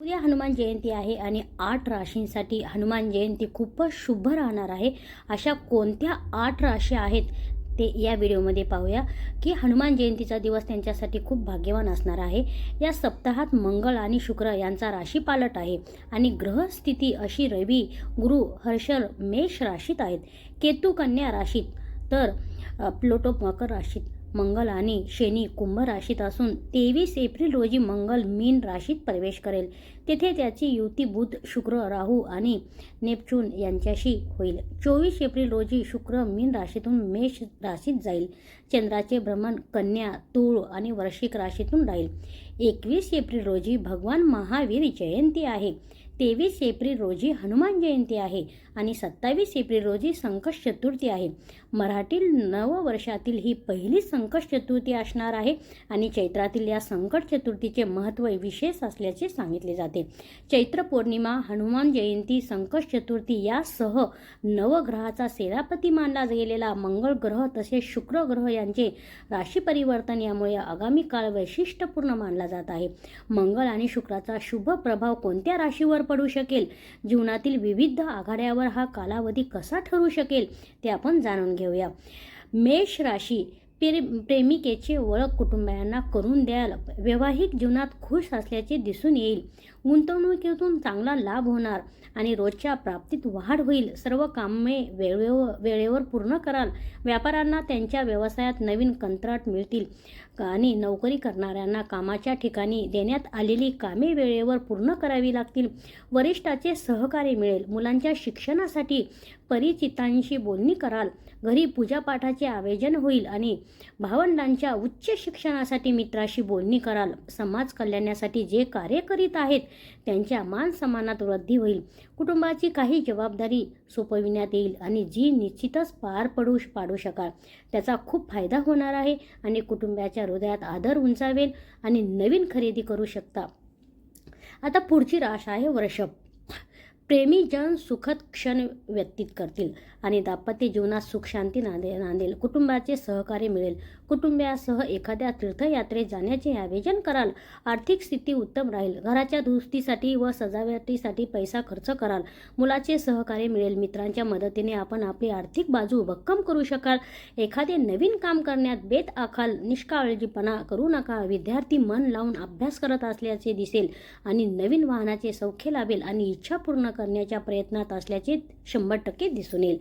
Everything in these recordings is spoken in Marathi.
उद्या हनुमान जयंती आहे आणि आठ राशींसाठी हनुमान जयंती खूपच शुभ राहणार आहे. अशा कोणत्या आठ राशी आहेत ते या व्हिडिओमध्ये पाहूया की हनुमान जयंतीचा दिवस त्यांच्यासाठी खूप भाग्यवान असणार आहे. या सप्ताहात मंगळ आणि शुक्र यांचा राशी पालट आहे आणि ग्रहस्थिती अशी रवी गुरु हर्षल मेष राशीत आहेत. केतू कन्या राशीत तर प्लोटो मकर राशीत. मंगल आणि शनी कुंभ राशीत असून तेवीस एप्रिल रोजी मंगल मीन राशीत प्रवेश करेल. तेथे त्याची युती बुध शुक्र राहू आणि नेपच्यून यांच्याशी होईल. चोवीस एप्रिल रोजी शुक्र मीन राशीतून मेष राशीत जाईल. चंद्राचे भ्रमण कन्या तूळ आणि वर्षिक राशीतून राहील. एकवीस एप्रिल रोजी भगवान महावीर जयंती आहे. तेवीस एप्रिल रोजी हनुमान जयंती आहे आणि सत्तावीस एप्रिल रोजी संकट चतुर्थी आहे. मराठी नववर्षातील ही पहिली संकट चतुर्थी असणार आहे आणि चैत्रातील या संकट चतुर्थीचे महत्त्व विशेष असल्याचे सांगितले जाते. चैत्र पौर्णिमा हनुमान जयंती संकट चतुर्थी यासह नवग्रहाचा सेनापती मानला गेलेला मंगळ ग्रह तसेच शुक्र ग्रह यांचे राशी परिवर्तन यामुळे आगामी काळ वैशिष्ट्यपूर्ण मानला जात आहे. मंगळ आणि शुक्राचा शुभ प्रभाव कोणत्या राशीवर पडू शकेल. जीवनातील विविध आघाड्यावर हा कालावधी कसा ठरू शकेल ते आपण जाणून घेऊया. मेष राशी प्रे प्रेमिकेचे ओळख कुटुंबियांना करून द्याल वैवाहिक जीवनात खुश असल्याचे दिसून येईल. गुंतवणुकीतून चांगला लाभ होणार आणि रोजच्या प्राप्तीत वाढ होईल. सर्व कामे वेळेवर वेळेवर पूर्ण कराल. व्यापाऱ्यांना त्यांच्या व्यवसायात नवीन कंत्राट मिळतील आणि नोकरी करणाऱ्यांना कामाच्या ठिकाणी देण्यात आलेली कामे वेळेवर पूर्ण करावी लागतील. वरिष्ठाचे सहकार्य मिळेल. मुलांच्या शिक्षणासाठी परिचितांशी बोलणी कराल. घरी पूजापाठाचे आयोजन होईल आणि भावंडांच्या उच्च शिक्षणासाठी मित्राशी बोलणी कराल. समाज कल्याणासाठी जे कार्य करीत आहेत त्यांच्या मानसम्मानात वृद्धी होईल. कुटुंबाची काही जबाबदारी सोपविण्यात येईल आणि जी निश्चितच पार पडू पाडू शकाल. त्याचा खूप फायदा होणार आहे आणि कुटुंबाच्या हृदयात आदर उंचावेल आणि नवीन खरेदी करू शकता. आता पुढची राश आहे वृषभ प्रेमी जन सुखद क्षण व्यतीत करतील आणि दाम्पत्य जीवनात सुख शांती नांदे नांदेल. कुटुंबाचे सहकार्य मिळेल. कुटुंबियासह एखाद्या तीर्थयात्रेत जाण्याचे आयोजन कराल. आर्थिक स्थिती उत्तम राहील. घराच्या दुरुस्तीसाठी व सजावटीसाठी पैसा खर्च कराल. मुलाचे सहकार्य मिळेल. मित्रांच्या मदतीने आपण आपली आर्थिक बाजू भक्कम करू शकाल. एखादे नवीन काम करण्यात बेत आखाल. निष्काळजीपणा करू नका. विद्यार्थी मन लावून अभ्यास करत असल्याचे दिसेल आणि नवीन वाहनाचे सौख्य लाभेल आणि इच्छा पूर्ण करण्याच्या प्रयत्नात असल्याचे शंभर टक्के दिसून येईल.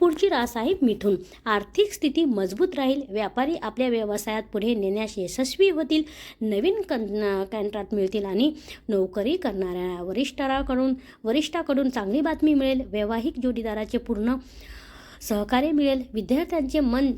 पुढची रास आहे मिथून. आर्थिक स्थिती मजबूत राहील. व्यापारी आपल्या व्यवसायात पुढे नेण्यास यशस्वी होतील. नवीन कं कॉन्ट्रॅक्ट मिळतील आणि नोकरी करणाऱ्या वरिष्ठाकडून वरिष्ठाकडून चांगली बातमी मिळेल. वैवाहिक जोडीदाराचे पूर्ण सहकार्य मिळेल. विद्यार्थ्यांचे मन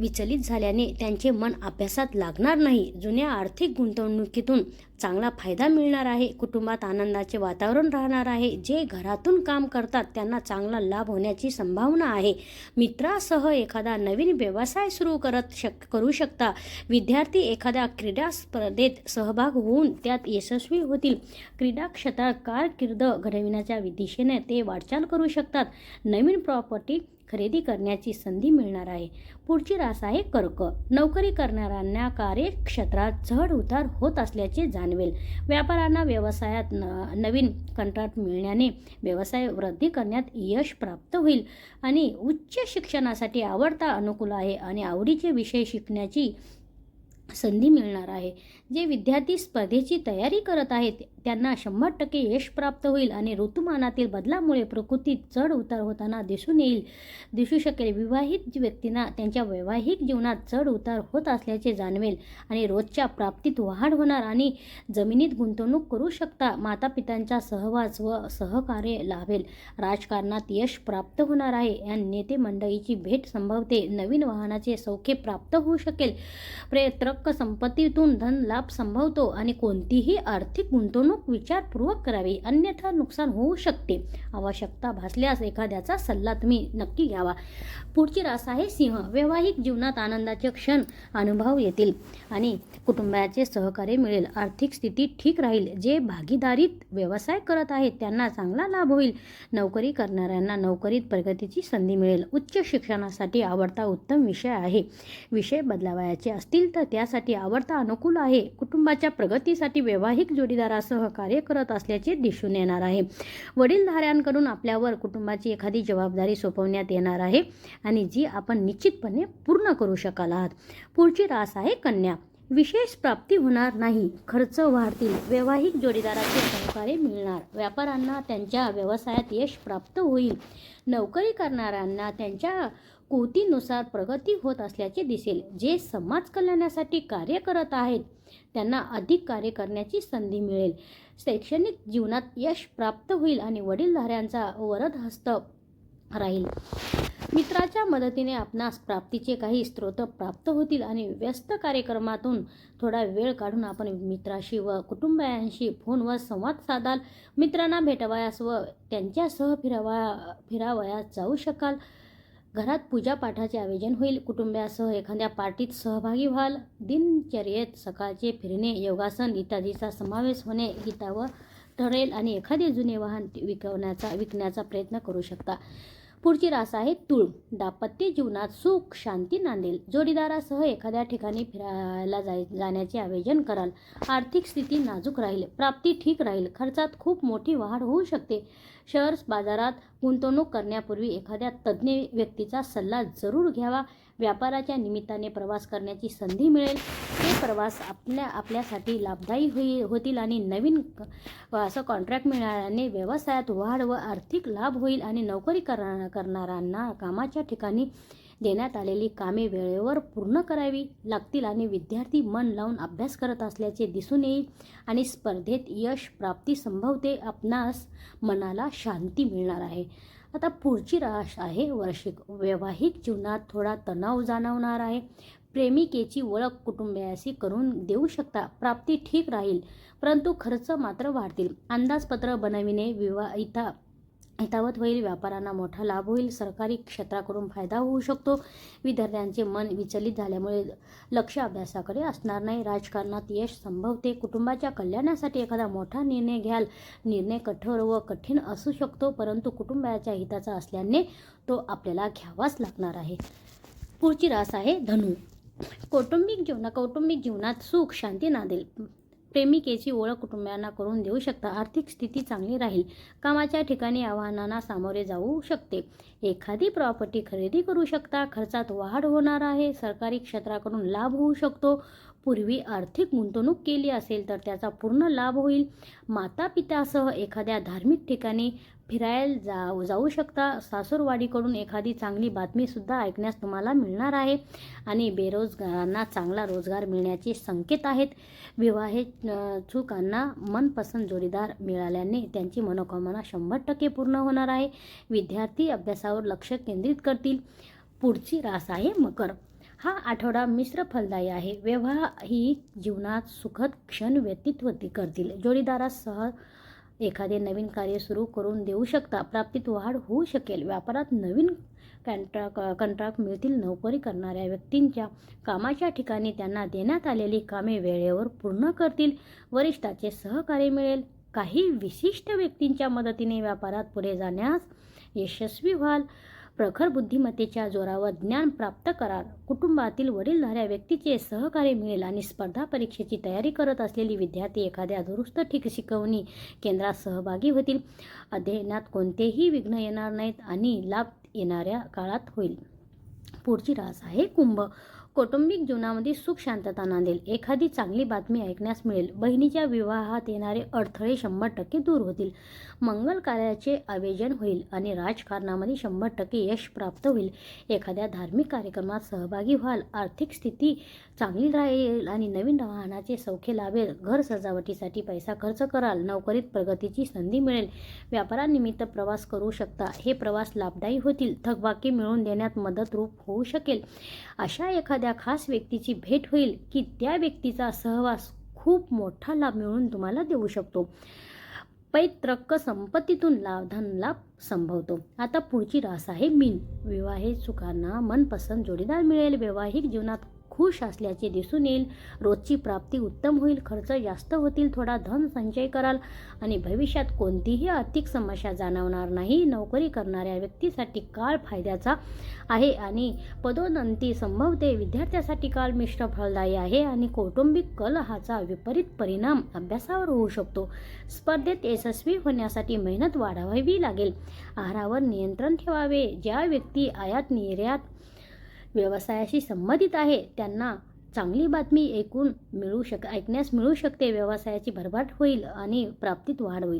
विचलित झाल्याने त्यांचे मन अभ्यासात लागणार नाही. जुन्या आर्थिक गुंतवणुकीतून चांगला फायदा मिळणार आहे कुटुंबात आनंदाचे वातावरण राहणार आहे जे घरातून काम करतात त्यांना चांगला लाभ होण्याची संभावना आहे. मित्रासह एखादा नवीन व्यवसाय सुरू करत शक करू शकता. विद्यार्थी एखाद्या क्रीडा स्पर्धेत सहभाग होऊन त्यात यशस्वी होतील. क्रीडा क्षेत्रात कारकीर्द घडविण्याच्या दिशेने ते वाटचाल करू शकतात. नवीन प्रॉपर्टी खरेदी करण्याची संधी मिळणार आहे. पुढची रास आहे कर्क नोकरी करणाऱ्यांना कार्यक्षेत्रात चढ उतार होत असल्याचे जाणवेल. व्यापाऱ्यांना व्यवसायात न नवीन कंत्राट मिळण्याने व्यवसाय वृद्धी करण्यात यश प्राप्त होईल. आणि उच्च शिक्षणासाठी आवडता अनुकूल आहे आणि आवडीचे विषय शिकण्याची संधी मिळणार आहे. जे विद्यार्थी स्पर्धेची तयारी करत आहेत त्यांना शंभर टक्के यश प्राप्त होईल आणि ऋतुमानातील बदलामुळे प्रकृतीत चढ उतार होताना दिसून येईल. दिसू शकेल विवाहित व्यक्तींना त्यांच्या वैवाहिक जीवनात चढ उतार होत असल्याचे जाणवेल आणि रोजच्या प्राप्तीत वाढ होणार आणि जमिनीत गुंतवणूक करू शकता. मातापित्यांचा सहवास व सहकार्य लाभेल. राजकारणात यश प्राप्त होणार आहे. या नेते मंडळीची भेट संभवते. नवीन वाहनाचे सौख्य प्राप्त होऊ शकेल. प्रेत्रक संपत्तीतून धन लाभ संभवतो आणि कोणतीही आर्थिक गुंतवणूक विचारपूर्वक करावी. अन्यथा नुकसान होऊ शकते. आवश्यकता भासल्यास एखाद्याचा सल्ला तुम्ही नक्की घ्यावा. पुढची रास आहे सिंह. वैवाहिक जीवनात आनंदाचे क्षण अनुभव येतील आणि कुटुंबाचे सहकार्य मिळेल. आर्थिक स्थिती ठीक राहील. जे भागीदारीत व्यवसाय करत आहेत त्यांना चांगला लाभ होईल. नोकरी करणाऱ्यांना नोकरीत प्रगतीची संधी मिळेल. उच्च शिक्षणासाठी आवडता उत्तम विषय आहे. विषय बदलावायचे असतील तर त्यासाठी आवडता अनुकूल आहे. कुटुंबाच्या प्रगतीसाठी वैवाहिक जोडीदारासह सहकार्य करत असल्याचे दिसून येणार आहे. वडीलधाऱ्यांकडून आपल्यावर कुटुंबाची एखादी जबाबदारी सोपवण्यात येणार आहे आणि जी आपण निश्चितपणे पूर्ण करू शकाल आहात. पुढची रास आहे कन्या. विशेष प्राप्ती होणार नाही. खर्च वाढतील. वैवाहिक जोडीदाराचे सहकार्य मिळणार. व्यापाऱ्यांना त्यांच्या व्यवसायात यश प्राप्त होईल. नोकरी करणाऱ्यांना त्यांच्या कोतीनुसार प्रगती होत असल्याचे दिसेल. जे समाज कल्याणासाठी कार्य करत आहेत त्यांना अधिक कार्य करण्याची संधी मिळेल. शैक्षणिक जीवनात यश प्राप्त होईल आणि वडीलधाऱ्यांचा वरद हस्त राहील. मित्राच्या मदतीने आपणास प्राप्तीचे काही स्रोत प्राप्त होतील आणि व्यस्त कार्यक्रमातून थोडा वेळ काढून आपण मित्राशी व कुटुंबियांशी फोनवर संवाद साधाल. मित्रांना भेटवयास व त्यांच्यासह फिरावा फिरावयास जाऊ शकाल. घरात पूजापाठाचे आयोजन होईल. कुटुंबियासह एखाद्या पार्टीत सहभागी व्हाल. दिनचर्येत सकाळचे फिरणे योगासन इत्यादीचा समावेश होणे हितावं ठरेल आणि एखादे जुने वाहन विकवण्याचा विकण्याचा प्रयत्न करू शकता. पुढची रास आहे तुळ. दाम्पत्य जीवनात सुख शांती नांदेल जोडीदारासह एखाद्या ठिकाणी फिरायला जाय जाण्याचे आयोजन कराल. आर्थिक स्थिती नाजूक राहील. प्राप्ती ठीक राहील. खर्चात खूप मोठी वाढ होऊ शकते. शेअर्स बाजारात गुंतवणूक करण्यापूर्वी एखाद्या तज्ज्ञ व्यक्तीचा सल्ला जरूर घ्यावा. व्यापाराच्या निमित्ताने प्रवास करण्याची संधी मिळेल. हे प्रवास आपल्या आपल्यासाठी लाभदायी होई होतील आणि नवीन असं कॉन्ट्रॅक्ट मिळाल्याने व्यवसायात वाढ व आर्थिक लाभ होईल आणि नोकरी करणार करणाऱ्यांना कामाच्या ठिकाणी देण्यात आलेली कामे वेळेवर पूर्ण करावी लागतील आणि विद्यार्थी मन लावून अभ्यास करत असल्याचे दिसून येईल आणि स्पर्धेत यश प्राप्ती संभवते. आपणास मनाला शांती मिळणार आहे. आता पुढची राश आहे वार्षिक वैवाहिक जीवनात थोडा तणाव जाणवणार आहे. प्रेमिकेची ओळख कुटुंबियाशी करून देऊ शकता. प्राप्ती ठीक राहील परंतु खर्च मात्र वाढतील. अंदाजपत्र बनविणे विवाहिता हितावत होईल व्यापाऱ्यांना मोठा लाभ होईल सरकारी क्षेत्राकडून फायदा होऊ शकतो. विद्यार्थ्यांचे मन विचलित झाल्यामुळे लक्ष अभ्यासाकडे असणार नाही. राजकारणात यश संभवते. कुटुंबाच्या कल्याणासाठी एखादा मोठा निर्णय घ्याल. निर्णय कठोर व कठीण असू शकतो परंतु कुटुंबाच्या हिताचा असल्याने तो आपल्याला घ्यावाच लागणार आहे. पुढची रास आहे धनु. कौटुंबिक जीवना कौटुंबिक जीवनात सुख शांती नांदेल प्रेमिकेची ओळख कुटुंबियांना करून देऊ शकता. आर्थिक स्थिती चांगली राहील. कामाच्या ठिकाणी आव्हानांना सामोरे जाऊ शकते. एखादी प्रॉपर्टी खरेदी करू शकता. खर्चात वाढ होणार आहे. सरकारी क्षेत्राकडून लाभ होऊ शकतो. पूर्वी आर्थिक गुंतवणूक केली असेल तर त्याचा पूर्ण लाभ होईल. माता पित्यासह एखाद्या धार्मिक ठिकाणी फिरायला जाऊ जाऊ शकता. सासूरवाडीकडून एखादी चांगली बातमीसुद्धा ऐकण्यास तुम्हाला मिळणार आहे. आणि बेरोजगारांना चांगला रोजगार मिळण्याचे संकेत आहेत. विवाहित चुकांना मनपसंत जोडीदार मिळाल्याने त्यांची मनोकामना शंभर टक्के पूर्ण होणार आहे. विद्यार्थी अभ्यासावर लक्ष केंद्रित करतील. पुढची रास आहे मकर. हा आठवडा मिश्र फलदायी आहे. वैवाहिक जीवनात सुखद क्षण व्यतीत होती करतील जोडीदारासह एखादे नवीन कार्य सुरू करून देऊ शकता. प्राप्तीत वाढ होऊ शकेल. व्यापारात नवीन कॉन्ट्रॅक्ट कंत्राट मिळतील. नोकरी करणाऱ्या व्यक्तींच्या कामाच्या ठिकाणी त्यांना देण्यात आलेली कामे वेळेवर पूर्ण करतील. वरिष्ठाचे सहकार्य मिळेल. काही विशिष्ट व्यक्तींच्या मदतीने व्यापारात पुढे जाण्यास यशस्वी व्हाल. प्रखर बुद्धिमत्तेच्या जोरावर ज्ञान प्राप्त कराल कुटुंबातील वडीलधाऱ्या व्यक्तीचे सहकार्य मिळेल आणि स्पर्धा परीक्षेची तयारी करत असलेली विद्यार्थी एखाद्या दुरुस्त ठीक शिकवणी केंद्रात सहभागी होतील. अध्ययनात कोणतेही विघ्न येणार नाहीत आणि लाभ येणाऱ्या काळात होईल. पुढची रास आहे कुंभ. कौटुंबिक जीवनामध्ये सुख शांतता नांदेल एखादी चांगली बातमी ऐकण्यास मिळेल. बहिणीच्या विवाहात येणारे अडथळे शंभर टक्के दूर होतील. मंगल कार्याचे आयोजन होईल आणि राजकारणामध्ये शंभर टक्के यश प्राप्त होईल. एखाद्या धार्मिक कार्यक्रमात सहभागी व्हाल आर्थिक स्थिती चांगली राहील आणि नवीन वाहनाचे सौखे लाभेल घर सजावटीसाठी पैसा खर्च कराल नोकरीत प्रगतीची संधी मिळेल व्यापारानिमित्त प्रवास करू शकता हे प्रवास लाभदायी होतील थकबाकी मिळवून देण्यात मदत रूप होऊ शकेल. अशा एखाद्या खास व्यक्तीची भेट होईल की त्या व्यक्तीचा सहवास खूप मोठा लाभ मिळवून तुम्हाला देऊ शकतो. पैतृक संपत्तीतून लाभ संभवतो. आता पुढची रास आहे मीन. विवाहित सुखांना मनपसंत जोडीदार मिळेल. वैवाहिक जीवनात खुश असल्याचे दिसून येईल. रोजची प्राप्ती उत्तम होईल खर्च जास्त होतील थोडा धन संचय कराल आणि भविष्यात कोणतीही आर्थिक समस्या जाणवणार नाही. नोकरी करणाऱ्या व्यक्तीसाठी काळ फायद्याचा आहे आणि पदोन्नती संभवते. विद्यार्थ्यासाठी काळ मिश्र फलदायी आहे आणि कौटुंबिक कलहाचा विपरीत परिणाम अभ्यासावर होऊ शकतो. स्पर्धेत यशस्वी होण्यासाठी मेहनत वाढवावी लागेल. आहारावर नियंत्रण ठेवावे. ज्या व्यक्ती आयात निर्यात व्यवसायाशी संबंधित आहे. त्यांना चांगली बातमी ऐकून मिळू शक ऐकण्यास मिळू शकते. व्यवसायाची भरभाट होईल आणि प्राप्तीत वाढ होईल.